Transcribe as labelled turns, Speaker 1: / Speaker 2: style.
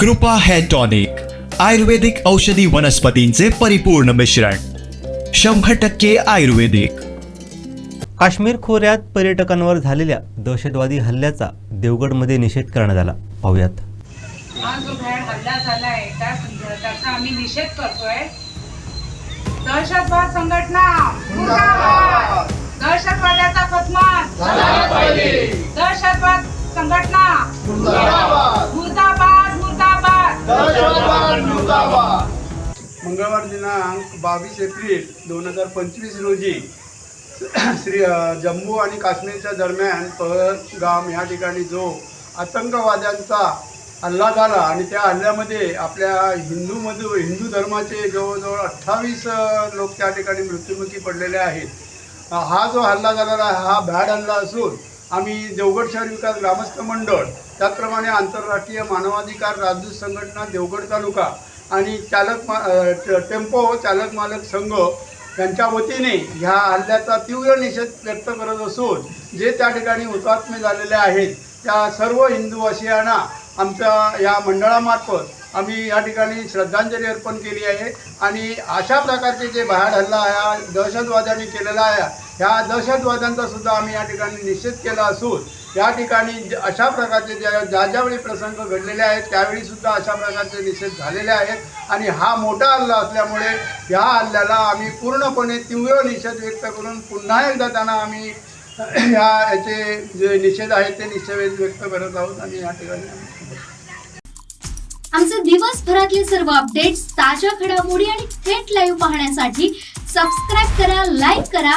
Speaker 1: कृपा hair tonic आयुर्वेदिक औषधी वनस्पतींचे परिपूर्ण मिश्रण शंभर टक्के आयुर्वेदिक.
Speaker 2: काश्मीर खोऱ्यात पर्यटकांवर झालेल्या दहशतवादी हल्ल्याचा देवगडमध्ये निषेध करण्यात आला. पाहुयात.
Speaker 3: हा जो भ्याड हल्ला झालाय त्या त्याचा आम्ही निषेध करतोय दहशतवाद संघटना मुर्दाबाद. दहशतवाद्याचा खतमा दहशतवाद. संघटना
Speaker 4: मंगळवार दिनांक बावीस एप्रिल दोन हजार पंचवीस रोजी श्री जम्मू आणि काश्मीरच्या दरम्यान पहलगाम या ठिकाणी जो आतंकवाद्यांचा हल्ला झाला आणि त्या हल्ल्यामध्ये आपल्या हिंदूमधून हिंदू धर्माचे जवळजवळ अठ्ठावीस लोक त्या ठिकाणी मृत्युमुखी पडलेले आहेत. हा जो हल्ला झालेला हा भ्याड हल्ला असून आम्ही देवगड शहर विकास ग्रामस्थ मंडळ त्याचप्रमाणे आंतरराष्ट्रीय मानवाधिकार राजदूत संघटना देवगड तालुका आणि चालक मा ट- टेम्पो चालक मालक संघ यांच्या वतीने ह्या हल्ल्याचा तीव्र निषेध व्यक्त करत असून जे त्या ठिकाणी हुतात्मे झालेले आहेत त्या सर्व हिंदूवासियांना आमच्या या मंडळामार्फत आम्ही या ठिकाणी श्रद्धांजली अर्पण केली आहे. आणि अशा प्रकारचे जे बाहेर हल्ला ह्या दहशतवाद्यांनी केलेला आहे ह्या दहशतवाद्यांचा सुद्धा आम्ही या ठिकाणी निषेध केला असून या ठिकाणी अशा प्रकारचे ज्या ज्या ज्यावेळी प्रसंग घडलेले आहेत त्यावेळी सुद्धा अशा प्रकारचे निषेध झालेले आहेत. आणि हा मोठा हल्ला असल्यामुळे या हल्ल्याला आम्ही पूर्णपणे तीव्र निषेध व्यक्त करून पुन्हा एकदा त्यांना आम्ही ह्या याचे जे निषेध आहेत ते निषेध व्यक्त करत आहोत. आणि या ठिकाणी
Speaker 5: आमचे दिवसभरातले सर्व अपडेट्स ताज्या घडामोडी आणि थेट लाईव्ह पाहण्यासाठी सबस्क्राईब करा लाईक करा